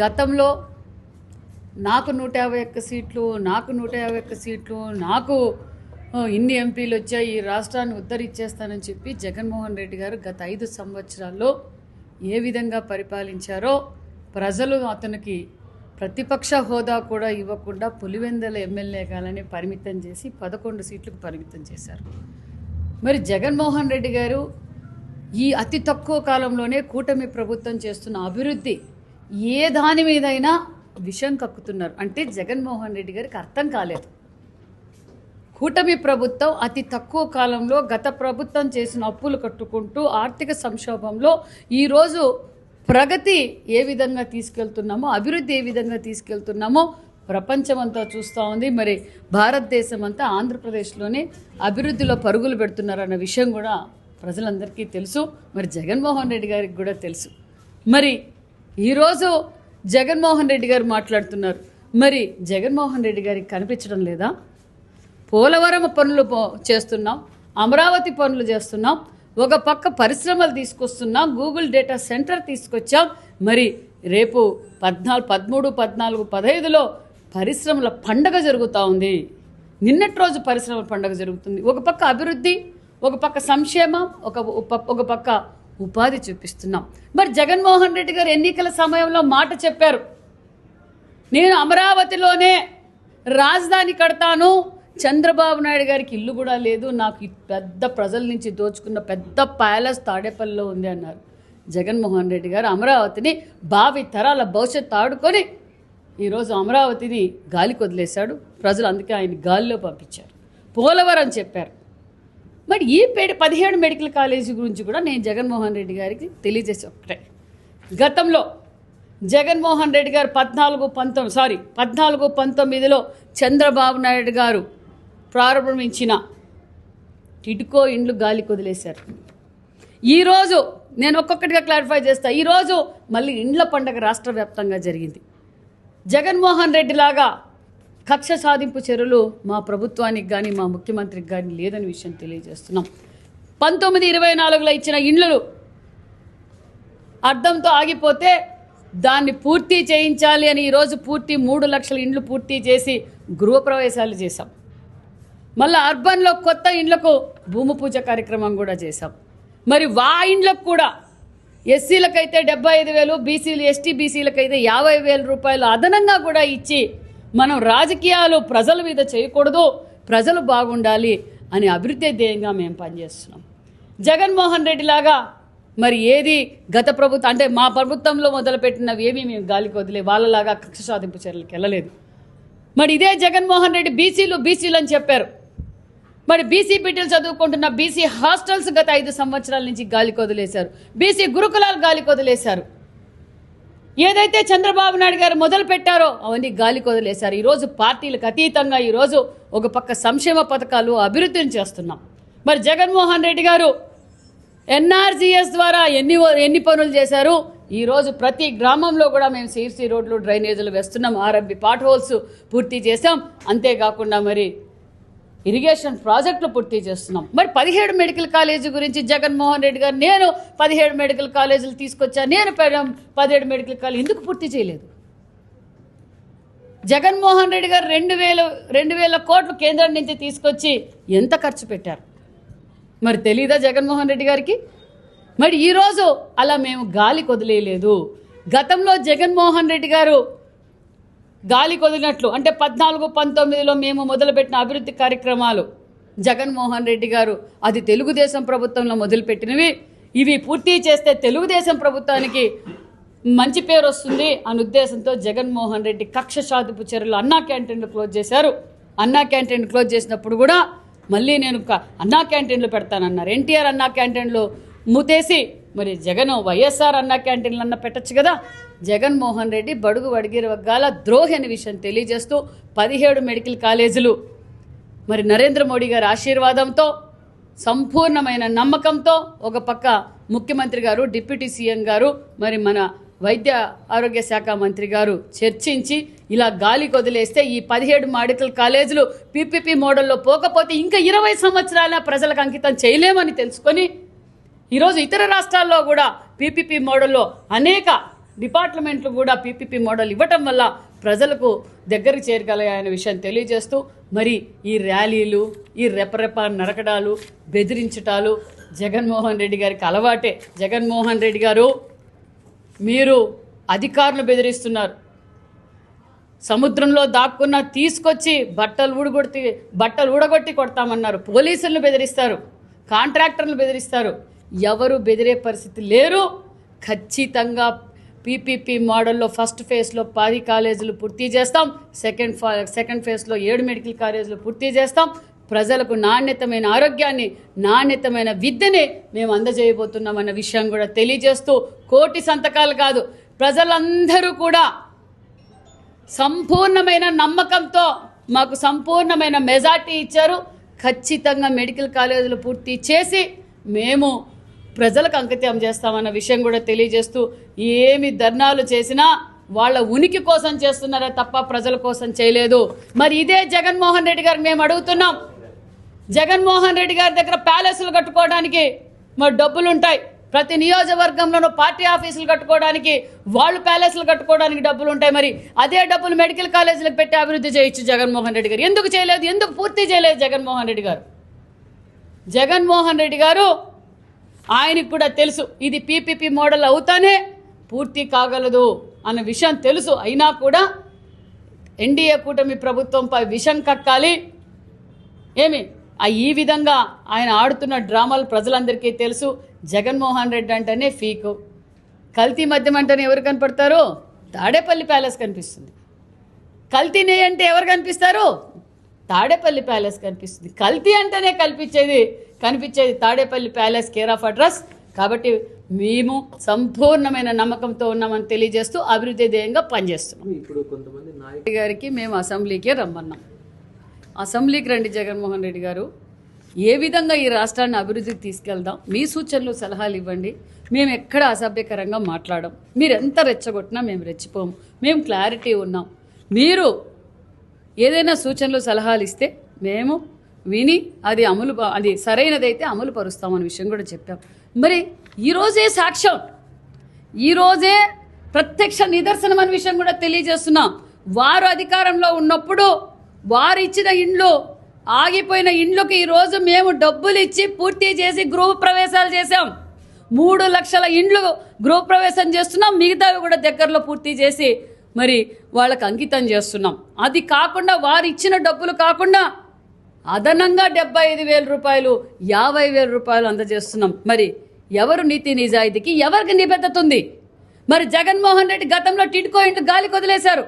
గతంలో నాకు నూట యాభై ఒక్క సీట్లు నాకు నూట యాభై ఒక్క సీట్లు నాకు ఇన్ని ఎంపీలు వచ్చాయి ఈ రాష్ట్రాన్ని ఉద్ధరిచ్చేస్తానని చెప్పి జగన్మోహన్ రెడ్డి గారు గత ఐదు సంవత్సరాల్లో ఏ విధంగా పరిపాలించారో ప్రజలు అతనికి ప్రతిపక్ష హోదా కూడా ఇవ్వకుండా పులివెందల ఎమ్మెల్యే కాలని పరిమితం చేసి పదకొండు సీట్లకు పరిమితం చేశారు. మరి జగన్మోహన్ రెడ్డి గారు ఈ అతి తక్కువ కాలంలోనే కూటమి ప్రభుత్వం చేస్తున్న అభివృద్ధి ఏ దాని మీదైనా విషం కక్కుతున్నారు. అంటే జగన్మోహన్ రెడ్డి గారికి అర్థం కాలేదు. కూటమి ప్రభుత్వం అతి తక్కువ కాలంలో గత ప్రభుత్వం చేసిన అప్పులు కట్టుకుంటూ ఆర్థిక సంక్షోభంలో ఈరోజు ప్రగతి ఏ విధంగా తీసుకెళ్తున్నామో అభివృద్ధి ఏ విధంగా తీసుకెళ్తున్నామో ప్రపంచమంతా చూస్తూ ఉంది. మరి భారతదేశం అంతా ఆంధ్రప్రదేశ్లోనే అభివృద్ధిలో పరుగులు పెడుతున్నారన్న విషయం కూడా ప్రజలందరికీ తెలుసు. మరి జగన్మోహన్ రెడ్డి గారికి కూడా తెలుసు. మరి ఈరోజు జగన్మోహన్ రెడ్డి గారు మాట్లాడుతున్నారు. మరి జగన్మోహన్ రెడ్డి గారికి కనిపించడం లేదా? పోలవరం పనులు పో- చేస్తున్నాం. అమరావతి పనులు చేస్తున్నాం. ఒక పక్క పరిశ్రమలు తీసుకొస్తున్నాం. గూగుల్ డేటా సెంటర్ తీసుకొచ్చాం. మరి రేపు పద్నాలుగు పదమూడు పద్నాలుగు పదహైదులో పరిశ్రమల పండగ జరుగుతూ ఉంది. నిన్నటి రోజు పరిశ్రమల పండగ జరుగుతుంది. ఒక పక్క అభివృద్ధి ఒక పక్క సంక్షేమం ఒక ఒక పక్క ఉపాధి చూపిస్తున్నాం. మరి జగన్మోహన్ రెడ్డి గారు ఎన్నికల సమయంలో మాట చెప్పారు. నేను అమరావతిలోనే రాజధాని కడతాను. చంద్రబాబు నాయుడు గారికి ఇల్లు కూడా లేదు. నాకు పెద్ద ప్రజల నుంచి దోచుకున్న పెద్ద ప్యాలెస్ తాడేపల్లిలో ఉంది అన్నారు. జగన్మోహన్ రెడ్డి గారు అమరావతిని భావి తరాల భవిష్యత్తు ఆడుకొని ఈరోజు అమరావతిని గాలికి వదిలేశాడు. ప్రజలు అందుకే ఆయన గాలిలో పంపించారు. పోలవరం చెప్పారు. బట్ ఈ పేడ పదిహేడు మెడికల్ కాలేజీ గురించి కూడా నేను జగన్మోహన్ రెడ్డి గారికి తెలియజేసి ఒకటే గతంలో జగన్మోహన్ రెడ్డి గారు పద్నాలుగు పంతొమ్మిది సారీ పద్నాలుగు పంతొమ్మిదిలో చంద్రబాబు నాయుడు గారు ప్రారంభించిన టిడ్కో ఇండ్లు గాలి కొదిలేశారు. ఈరోజు నేను ఒక్కొక్కటిగా క్లారిఫై చేస్తా. ఈరోజు మళ్ళీ ఇండ్ల పండగ రాష్ట్ర వ్యాప్తంగా జరిగింది. జగన్మోహన్ రెడ్డి లాగా కక్ష సాధింపు చర్యలు మా ప్రభుత్వానికి కానీ మా ముఖ్యమంత్రికి కానీ లేదని విషయం తెలియజేస్తున్నాం. పంతొమ్మిది ఇరవై నాలుగులో ఇచ్చిన ఇండ్లు అర్థంతో ఆగిపోతే దాన్ని పూర్తి చేయించాలి అని ఈరోజు పూర్తి మూడు లక్షల ఇండ్లు పూర్తి చేసి గృహప్రవేశాలు చేశాం. మళ్ళీ అర్బన్లో కొత్త ఇండ్లకు భూమి పూజ కార్యక్రమం కూడా చేశాం. మరి వా ఇండ్లకు కూడా ఎస్సీలకైతే డెబ్బై ఐదు వేలు బీసీలు ఎస్టీ బీసీలకైతే యాభై వేల రూపాయలు అదనంగా కూడా ఇచ్చి మనం రాజకీయాలు ప్రజల మీద చేయకూడదు ప్రజలు బాగుండాలి అని అభివృద్ధి ధ్యేయంగా మేము పనిచేస్తున్నాం. జగన్మోహన్ రెడ్డి లాగా మరి ఏది గత ప్రభుత్వం అంటే మా ప్రభుత్వంలో మొదలుపెట్టినవి ఏమీ మేము గాలికి వదిలే వాళ్ళలాగా కక్ష సాధింపు చర్యలకు వెళ్ళలేదు. మరి ఇదే జగన్మోహన్ రెడ్డి బీసీలు బీసీలు అని చెప్పారు. మరి బీసీ బిడ్డలు చదువుకుంటున్న బీసీ హాస్టల్స్ గత ఐదు సంవత్సరాల నుంచి గాలికి వదిలేశారు. బీసీ గురుకులాలు గాలికి వదిలేశారు. ఏదైతే చంద్రబాబు నాయుడు గారు మొదలు పెట్టారో అవన్నీ గాలి కొదలేశారు ఈరోజు పార్టీలకు అతీతంగా ఈరోజు ఒక పక్క సంక్షేమ పథకాలు అభివృద్ధిని చేస్తున్నాం. మరి జగన్మోహన్ రెడ్డి గారు ఎన్ఆర్జీఎస్ ద్వారా ఎన్ని ఎన్ని పనులు చేశారు? ఈరోజు ప్రతి గ్రామంలో కూడా మేము సిఎఫ్సి రోడ్లు డ్రైనేజీలు వేస్తున్నాం. ఆర్ఎంబి పాట్ హోల్స్ పూర్తి చేసాం అంతేకాకుండా మరి ఇరిగేషన్ ప్రాజెక్టులు పూర్తి చేస్తున్నాం. మరి పదిహేడు మెడికల్ కాలేజీ గురించి జగన్మోహన్ రెడ్డి గారు నేను పదిహేడు మెడికల్ కాలేజీలు తీసుకొచ్చా నేను పదిహేడు మెడికల్ కాలేజీ ఎందుకు పూర్తి చేయలేదు? జగన్మోహన్ రెడ్డి గారు రెండు వేలు రెండు వేల కోట్లు కేంద్రం నుంచి తీసుకొచ్చి ఎంత ఖర్చు పెట్టారు? మరి తెలీదా జగన్మోహన్ రెడ్డి గారికి? మరి ఈరోజు అలా మేము గాలి కొదిలేయలేదు. గతంలో జగన్మోహన్ రెడ్డి గారు గాలి కొదిలినట్లు. అంటే పద్నాలుగు పంతొమ్మిదిలో మేము మొదలుపెట్టిన అభివృద్ధి కార్యక్రమాలు. జగన్మోహన్ రెడ్డి గారు అది తెలుగుదేశం ప్రభుత్వంలో మొదలుపెట్టినవి. ఇవి పూర్తి చేస్తే తెలుగుదేశం ప్రభుత్వానికి మంచి పేరు వస్తుంది అనే ఉద్దేశంతో జగన్మోహన్ రెడ్డి కక్ష సాధింపు చర్యలు అన్నా క్యాంటీన్లు క్లోజ్ చేశారు. అన్నా క్యాంటీన్ క్లోజ్ చేసినప్పుడు కూడా మళ్ళీ నేను అన్నా క్యాంటీన్లు పెడతానన్నారు. ఎన్టీఆర్ అన్నా క్యాంటీన్లు మూతేసి మరి జగన్ వైఎస్ఆర్ అన్నా క్యాంటీన్లు అన్న పెట్టచ్చు కదా. జగన్మోహన్ రెడ్డి బడుగు వడిగిరి వర్గాల ద్రోహి అనే విషయం తెలియజేస్తూ పదిహేడు మెడికల్ కాలేజీలు. మరి నరేంద్ర మోడీ గారి ఆశీర్వాదంతో సంపూర్ణమైన నమ్మకంతో ఒక పక్క ముఖ్యమంత్రి గారు డిప్యూటీ సీఎం గారు మరి మన వైద్య ఆరోగ్య శాఖ మంత్రి గారు చర్చించి ఇలా గాలి కొదిలేస్తే ఈ పదిహేడు మెడికల్ కాలేజీలు పీపీపీ మోడల్లో పోకపోతే ఇంకా ఇరవై సంవత్సరాల ప్రజలకు అంకితం చేయలేమని తెలుసుకొని ఈరోజు ఇతర రాష్ట్రాల్లో కూడా పీపీపీ మోడల్లో అనేక డిపార్ట్మెంట్లు కూడా పీపీపీ మోడల్ ఇవ్వటం వల్ల ప్రజలకు దగ్గరికి చేరగలగాయనే విషయం తెలియజేస్తూ మరి ఈ ర్యాలీలు ఈ రెపరెప నరకడాలు బెదిరించటాలు జగన్మోహన్ రెడ్డి గారికి అలవాటే. జగన్మోహన్ రెడ్డి గారు మీరు అధికారులు బెదిరిస్తున్నారు. సముద్రంలో దాక్కున్న తీసుకొచ్చి బట్టలు ఊడగొట్టి బట్టలు ఊడగొట్టి కొడతామన్నారు. పోలీసులను బెదిరిస్తారు కాంట్రాక్టర్లు బెదిరిస్తారు. ఎవరు బెదిరే పరిస్థితి లేరు. ఖచ్చితంగా పీపీపీ మోడల్లో ఫస్ట్ ఫేజ్లో పది కాలేజీలు పూర్తి చేస్తాం. సెకండ్ ఫా సెకండ్ ఫేజ్లో ఏడు మెడికల్ కాలేజీలు పూర్తి చేస్తాం. ప్రజలకు నాణ్యతమైన ఆరోగ్యాన్ని నాణ్యతమైన విద్యని మేము అందజేయబోతున్నామన్న విషయం కూడా తెలియజేస్తూ కోటి సంతకాలు కాదు ప్రజలందరూ కూడా సంపూర్ణమైన నమ్మకంతో మాకు సంపూర్ణమైన మెజార్టీ ఇచ్చారు. ఖచ్చితంగా మెడికల్ కాలేజీలు పూర్తి చేసి మేము ప్రజలకు అంకితం చేస్తామన్న విషయం కూడా తెలియజేస్తూ ఏమి ధర్నాలు చేసినా వాళ్ళ ఉనికి కోసం చేస్తున్నారే తప్ప ప్రజల కోసం చేయలేదు. మరి ఇదే జగన్మోహన్ రెడ్డి గారు మేము అడుగుతున్నాం. జగన్మోహన్ రెడ్డి గారి దగ్గర ప్యాలెస్లు కట్టుకోవడానికి మరి డబ్బులుంటాయి. ప్రతి నియోజకవర్గంలోనూ పార్టీ ఆఫీసులు కట్టుకోవడానికి వాళ్ళు ప్యాలెస్లు కట్టుకోవడానికి డబ్బులు ఉంటాయి మరి అదే డబ్బులు మెడికల్ కాలేజీలకు పెట్టి అభివృద్ధి చేయొచ్చు జగన్మోహన్ రెడ్డి గారు. ఎందుకు చేయలేదు? ఎందుకు పూర్తి చేయలేదు జగన్మోహన్ రెడ్డి గారు? జగన్మోహన్ రెడ్డి గారు ఆయనకు కూడా తెలుసు ఇది పీపీపీ మోడల్ అవుతానే పూర్తి కాగలదు అన్న విషయం తెలుసు. అయినా కూడా ఎన్డీఏ కూటమి ప్రభుత్వంపై విషం కక్కాలి. ఏమి? ఈ విధంగా ఆయన ఆడుతున్న డ్రామాలు ప్రజలందరికీ తెలుసు. జగన్మోహన్ రెడ్డి అంటేనే ఫీకు. కల్తీ మద్యం అంటేనే ఎవరు కనపడతారు? తాడేపల్లి ప్యాలెస్ కనిపిస్తుంది. కల్తీ నెయ్యి అంటే ఎవరు కనిపిస్తారు? తాడేపల్లి ప్యాలెస్ కనిపిస్తుంది. కల్తీ అంటేనే కల్పించేది కనిపించేది Tadepalli palace care of address. కాబట్టి మేము సంపూర్ణమైన నమ్మకంతో ఉన్నామని తెలియజేస్తూ అభివృద్ధి ధ్యేయంగా పనిచేస్తున్నాం. ఇప్పుడు కొంతమంది నాయకులు రెడ్డి గారికి మేము అసెంబ్లీకే రమ్మన్నాం. అసెంబ్లీకి రండి జగన్మోహన్ రెడ్డి గారు. ఏ విధంగా ఈ రాష్ట్రాన్ని అభివృద్ధికి తీసుకెళ్దాం? మీ సూచనలు సలహాలు ఇవ్వండి. మేము ఎక్కడ అసభ్యకరంగా మాట్లాడం మీరు ఎంత రెచ్చగొట్టినా మేము రెచ్చిపోము. మేము క్లారిటీ ఉన్నాం. మీరు ఏదైనా సూచనలు సలహాలు ఇస్తే మేము విని అది అమలు ప- అది సరైనదైతే అమలు పరుస్తామన్న విషయం కూడా చెప్పాం. మరి ఈరోజే సాక్ష్యం. ఈరోజే ప్రత్యక్ష నిదర్శనం అనే విషయం కూడా తెలియజేస్తున్నాం. వారు అధికారంలో ఉన్నప్పుడు వారు ఇచ్చిన ఇండ్లు ఆగిపోయిన ఇండ్లకు ఈరోజు మేము డబ్బులు ఇచ్చి పూర్తి చేసి గృహ ప్రవేశాలు చేశాం. మూడు లక్షల ఇండ్లు గృహ ప్రవేశం చేస్తున్నాం. మిగతావి కూడా దగ్గరలో పూర్తి చేసి మరి వాళ్ళకు అంకితం చేస్తున్నాం. అది కాకుండా వారు ఇచ్చిన డబ్బులు కాకుండా అదనంగా డెబ్బై ఐదు వేల రూపాయలు యాభై వేల రూపాయలు అందజేస్తున్నాం. మరి ఎవరు నీతి నిజాయితీకి ఎవరికి నిబద్ధత ఉంది మరి జగన్మోహన్ రెడ్డి గతంలో టిడ్కో ఇంటి గాలికి వదిలేశారు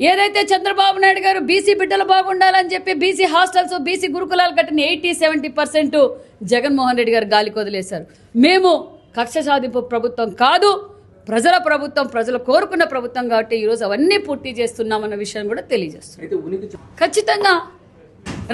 ఏదైతే చంద్రబాబు నాయుడు గారు బీసీ బిడ్డలు బాగుండాలని చెప్పి బీసీ హాస్టల్స్ బీసీ గురుకులాలు కట్టిన eighty seventy percent Jaganmohan Reddy గారు గాలికి వదిలేశారు మేము కక్ష సాధింపు ప్రభుత్వం కాదు ప్రజల ప్రభుత్వం ప్రజలు కోరుకున్న ప్రభుత్వం కాబట్టి ఈరోజు అవన్నీ పూర్తి చేస్తున్నామన్న విషయం కూడా చ- ఖచ్చితంగా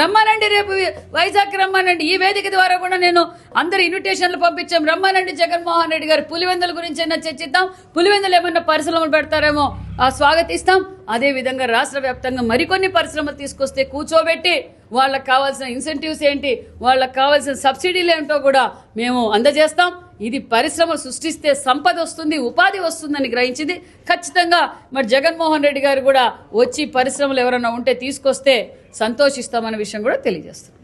రమ్మానండి రేపు వైజాగ్ రమ్మానండి. ఈ వేదిక ద్వారా కూడా నేను అందరు ఇన్విటేషన్లు పంపించాం. రమ్మానండి జగన్మోహన్ రెడ్డి గారు పులివెందుల గురించి అయినా చర్చిద్దాం? పులివెందులు ఏమన్నా పరిశ్రమలు పెడతారేమో ఆ స్వాగతిస్తాం. అదే విధంగా రాష్ట్ర వ్యాప్తంగా మరికొన్ని పరిశ్రమలు తీసుకొస్తే కూర్చోబెట్టి వాళ్ళకి కావాల్సిన ఇన్సెంటివ్స్ ఏంటి వాళ్ళకి కావాల్సిన సబ్సిడీలు ఏంటో కూడా మేము అందజేస్తాం. ఇది పరిశ్రమ సృష్టిస్తే సంపద వస్తుంది ఉపాధి వస్తుందని గ్రహించింది. ఖచ్చితంగా మరి జగన్మోహన్ రెడ్డి గారు కూడా వచ్చి పరిశ్రమలు ఎవరైనా ఉంటే తీసుకొస్తే సంతోషిస్తామన్న విషయం కూడా తెలియజేస్తుంది